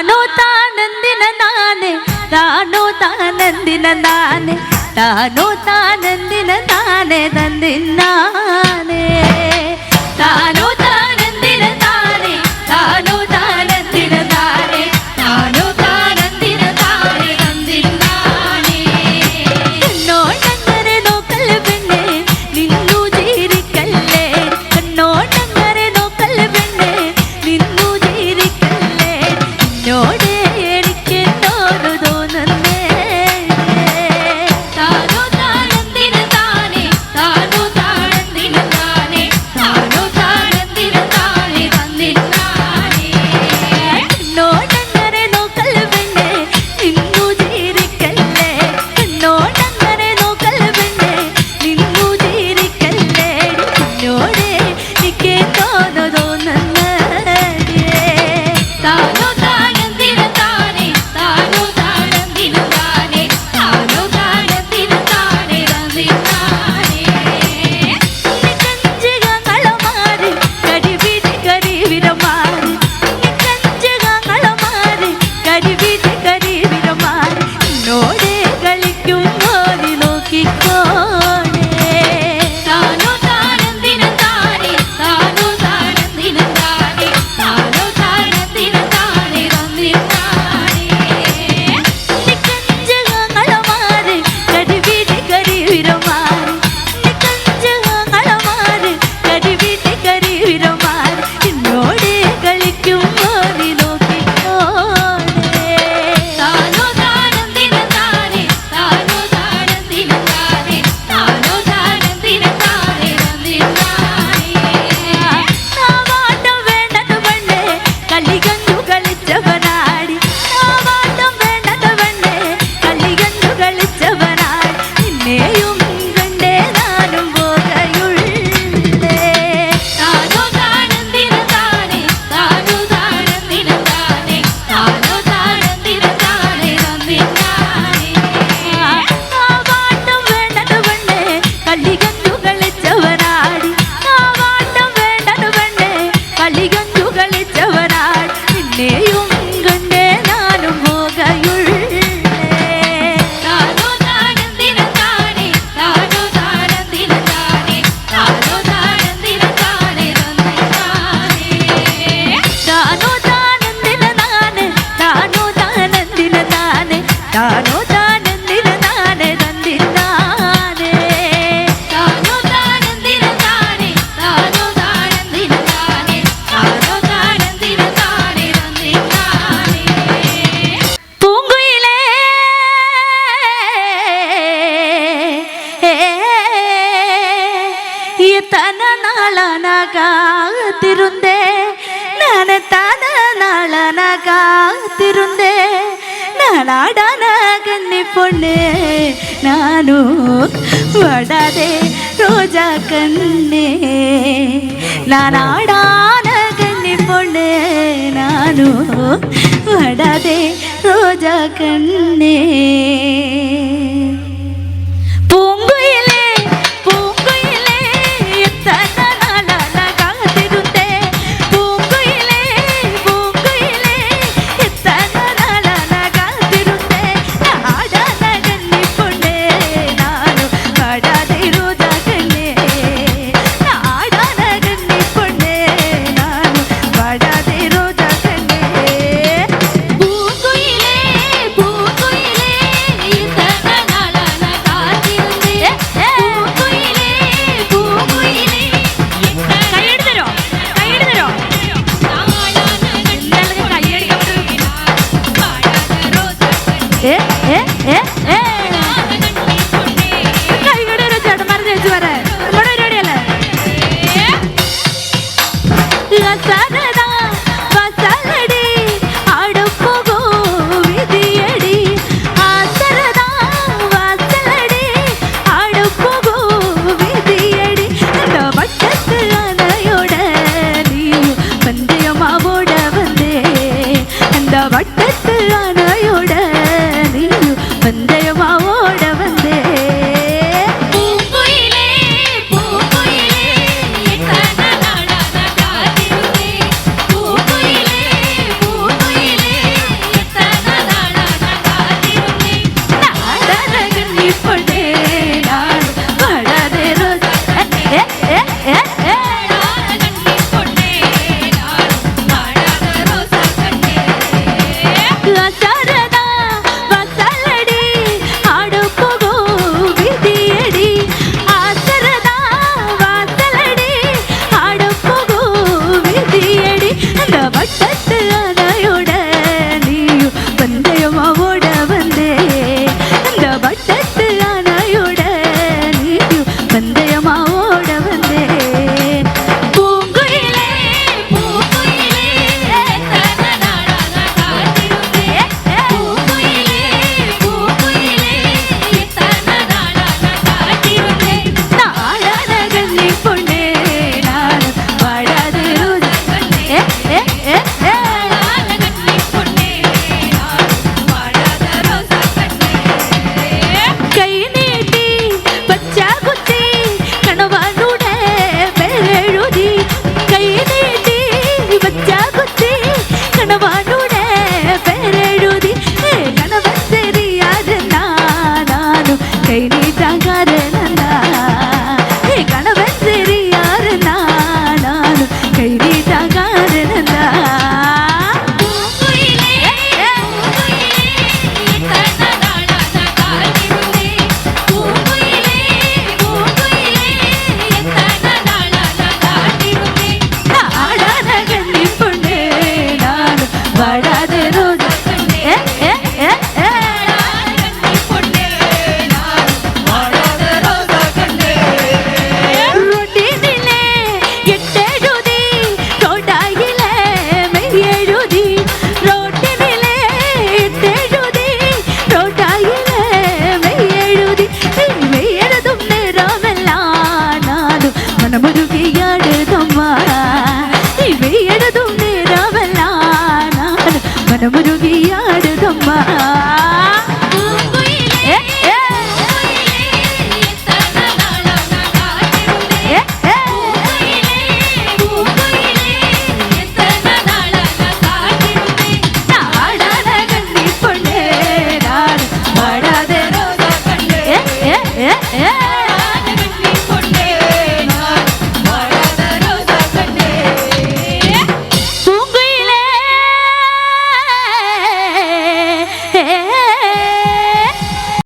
താനോതാനന്ദിന നാനെ താനോതാനന്ദിന നാനെ താനോതാനന്ദിന നാനെ തന്നിന്നാനേ താന காத்திருந்தே நினைத்தான நாளான காத்திருந்தே நாடான கண்ணி பொண்ணு நானும் வடாதே ரோஜா கண்ணே நாடான கண்ணி பொண்ணு நானும் வடாதே ரோஜா கண்ணே